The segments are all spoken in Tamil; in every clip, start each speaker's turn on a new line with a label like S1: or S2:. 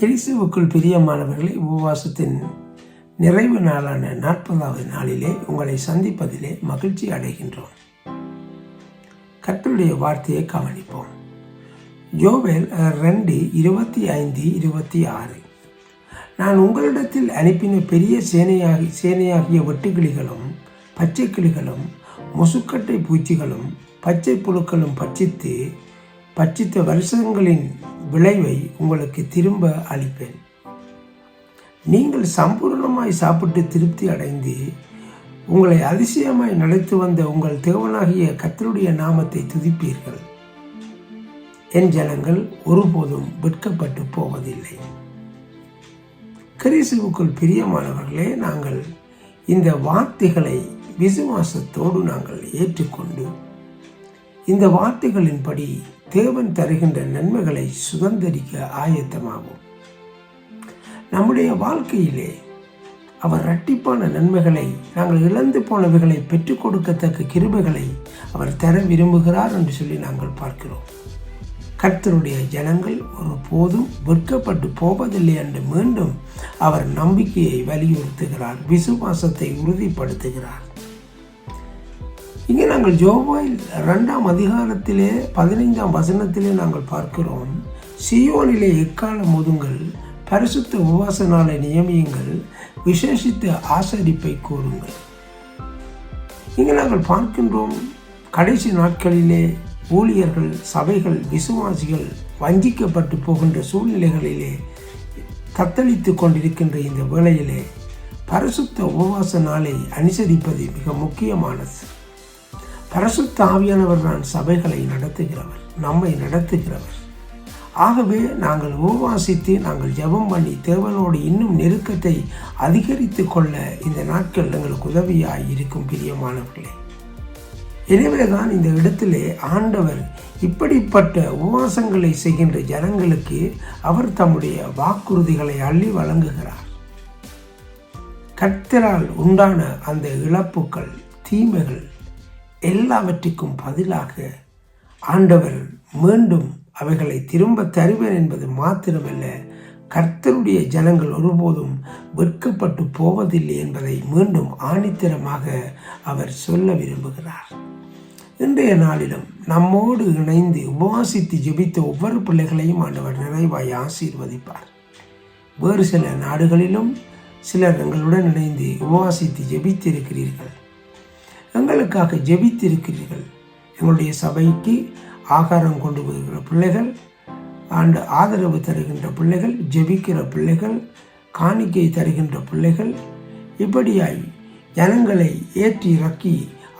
S1: கிறிஸ்துவுக்குள் பிரியமானவர்களை உபவாசத்தின் நிறைவு நாளான நாற்பதாவது நாளிலே உங்களை சந்திப்பதிலே மகிழ்ச்சி அடைகின்றோம். கர்த்தருடைய வார்த்தையை கவனிப்போம். யோவேல் ரெண்டு இருபத்தி ஐந்து இருபத்தி ஆறு. நான் உங்களிடத்தில் அனுப்பின பெரிய சேனையாகி சேனையாகிய வெட்டுக்கிளிகளும் பச்சை கிளிகளும் முசுக்கட்டை பூச்சிகளும் பச்சை புழுக்களும் பட்சித்து பட்சித்த வருஷங்களின் விளைவை உங்களுக்கு திரும்ப அளிப்பேன். நீங்கள் சம்பூர்ணமாய் சாப்பிட்டு திருப்தி அடைந்து உங்களை அதிசயமாய் நடத்து வந்த உங்கள் தேவனாகிய கத்தருடைய நாமத்தை துதிப்பீர்கள். என் ஜனங்கள் ஒருபோதும் விற்கப்பட்டு போவதில்லை. கிறிஸ்துவுக்குள் பிரியமானவர்களே நாங்கள் இந்த வார்த்தைகளை விசுவாசத்தோடு நாங்கள் ஏற்றுக்கொண்டு இந்த வார்த்தைகளின்படி தேவன் தருகின்ற நன்மைகளை சுதந்திரிக்க ஆயத்தமாகும். நம்முடைய வாழ்க்கையிலே அவர் இரட்டிப்பான நன்மைகளை நாங்கள் இழந்து போனவைகளை பெற்றுக் கொடுக்கத்தக்க கிருபைகளை அவர் தர விரும்புகிறார் என்று சொல்லி நாங்கள் பார்க்கிறோம். கர்த்தருடைய ஜனங்கள் ஒரு போதும் விற்கப்பட்டு போவதில்லை என்று மீண்டும் அவர் நம்பிக்கையை வலியுறுத்துகிறார் விசுவாசத்தை உறுதிப்படுத்துகிறார். இங்கே நாங்கள் ஜோபாயில் ரெண்டாம் அதிகாரத்திலே பதினைந்தாம் வசனத்திலே நாங்கள் பார்க்கிறோம். சியோனிலே எக்கால முதுங்கள் பரிசுத்த உபவாச நாளை நியமியுங்கள் விசேஷித்த ஆசரிப்பை கூறுங்கள். இங்கே நாங்கள் பார்க்கின்றோம் கடைசி நாட்களிலே ஊழியர்கள் சபைகள் விசுவாசிகள் வஞ்சிக்கப்பட்டு போகின்ற சூழ்நிலைகளிலே தத்தளித்து கொண்டிருக்கின்ற இந்த வேளையிலே பரிசுத்த உபவாச நாளை அனுசரிப்பது மிக முக்கியமானது. பரசுத்த ஆவியானவர் நான் சபைகளை நடத்துகிறவர் நம்மை நடத்துகிறவர். ஆகவே நாங்கள் உபவாசித்து நாங்கள் ஜெபம் பண்ணி தேவனோடு இன்னும் நெருக்கத்தை அதிகரித்து கொள்ள இந்த நாட்கள் எங்களுக்கு உதவியாய் இருக்கும் பிரியமானவர்களே. எனவே தான் இந்த இடத்திலே ஆண்டவர் இப்படிப்பட்ட உபவாசங்களை செய்கின்ற ஜனங்களுக்கு அவர் தம்முடைய வாக்குறுதிகளை அள்ளி வழங்குகிறார். கர்த்தரால் உண்டான அந்த இழப்புகள் தீமைகள் எல்லாவற்றுக்கும் பதிலாக ஆண்டவர் மீண்டும் அவைகளை திரும்ப தருவேன் என்பது மாத்திரமல்ல கர்த்தருடைய ஜனங்கள் ஒருபோதும் வெட்கப்பட்டு போவதில்லை என்பதை மீண்டும் ஆணித்தரமாக அவர் சொல்ல விரும்புகிறார். இன்றைய நாளிலும் நம்மோடு இணைந்து உபவாசித்து ஜெபித்த ஒவ்வொரு பிள்ளைகளையும் ஆண்டவர் நிறைவாய் ஆசீர்வதிப்பார். வேறு சில நாடுகளிலும் சிலர் எங்களுடன் இணைந்து உபவாசித்து ஜெபித்திருக்கிறீர்கள். எங்களுக்காக ஜெபித்திருக்கிறீர்கள். எங்களுடைய சபைக்கு ஆகாரம் கொண்டு வருகிற பிள்ளைகள் ஆண்டு ஆதரவு தருகின்ற பிள்ளைகள் ஜெபிக்கிற பிள்ளைகள் காணிக்கை தருகின்ற பிள்ளைகள் இப்படியாய் ஜனங்களை ஏற்றி இறக்கி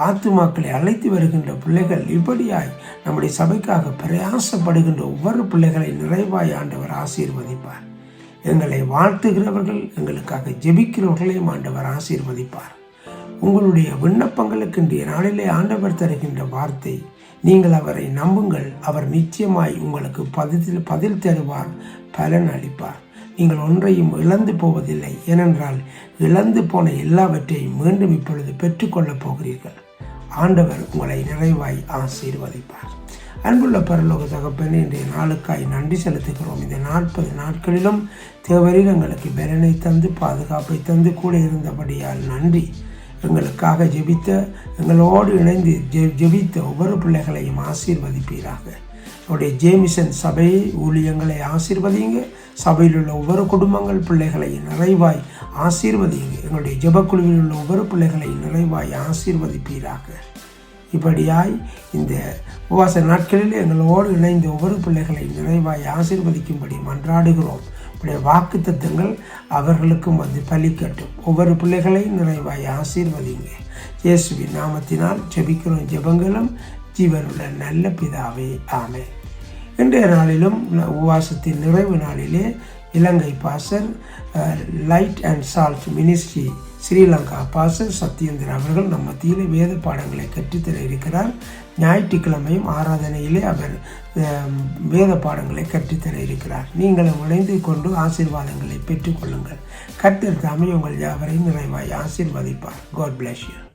S1: ஆத்துமாக்களை அழைத்து வருகின்ற பிள்ளைகள் இப்படியாய் நம்முடைய சபைக்காக பிரயாசப்படுகின்ற ஒவ்வொரு பிள்ளைகளை நிறைவாய் ஆண்டவர் ஆசீர்வதிப்பார். எங்களை வாழ்த்துகிறவர்கள் எங்களுக்காக ஜெபிக்கிறவர்களையும் ஆண்டவர் ஆசீர்வதிப்பார். உங்களுடைய விண்ணப்பங்களுக்கு இன்றைய நாளிலே ஆண்டவர் தருகின்ற வார்த்தை. நீங்கள் அவரை நம்புங்கள். அவர் நிச்சயமாய் உங்களுக்கு பதில் பதில் தருவார் பலன் அளிப்பார். நீங்கள் ஒன்றையும் இழந்து போவதில்லை. ஏனென்றால் இழந்து போன எல்லாவற்றையும் மீண்டும் இப்பொழுது பெற்றுக்கொள்ளப் போகிறீர்கள். ஆண்டவர் உங்களை நிறைவாய் ஆசீர்வதிப்பார். அன்புள்ள பரலோக தகப்பன் இன்றைய நாளுக்காய் நன்றி செலுத்துகிறோம். இந்த நாற்பது நாட்களிலும் தேவரில் எங்களுக்கு பலனை தந்து பாதுகாப்பை தந்து கூட இருந்தபடியால் நன்றி. எங்களுக்காக ஜெபித்த எங்களோடு இணைந்து ஜெ ஜெபித்த ஒவ்வொரு பிள்ளைகளையும் ஆசீர்வதிப்பீராக. என்னுடைய ஜேமிசன் சபை ஊழியங்களை ஆசீர்வதிங்க சபையில் உள்ள ஒவ்வொரு குடும்பங்கள் பிள்ளைகளை நிறைவாய் ஆசீர்வதிங்க எங்களுடைய ஜெபக்குழுவில் உள்ள ஒவ்வொரு பிள்ளைகளை நிறைவாய் ஆசீர்வதிப்பீராக. இப்படியாய் இந்த உபவாச நாட்களில் எங்களோடு இணைந்த ஒவ்வொரு பிள்ளைகளை நிறைவாய் ஆசீர்வதிக்கும்படி மன்றாடுகிறோம். உடைய வாக்கு தத்துவங்கள் அவர்களுக்கும் வந்து பலிக்கட்டும். ஒவ்வொரு பிள்ளைகளையும் நிறைவாய் ஆசீர்வதிங்க இயேசுவின் நாமத்தினால் ஜெபிக்கிறோம் ஜெபங்களும் ஜீவனுள்ள நல்ல பிதாவே ஆமே இன்றைய நாளிலும் உபவாசத்தின் நிறைவு நாளிலே Ilangai pastor light and salt ministry Sri Lanka pastor Satyendra அவர்கள் நம்ம தீர வேத பாடங்களை கற்றுத்தர இருக்கிறார். ஞாயிற்றுக்கிழமையும் ஆராதனையிலே அவர் வேத பாடங்களை கற்றுத்தர இருக்கிறார். நீங்களும் இணைந்து கொண்டு ஆசீர்வாதங்களை பெற்றுக்கொள்ளுங்கள். கர்த்தர் தாமே உங்கள் யாவரையும் நிறைவாய் ஆசீர்வதிப்பார். God bless you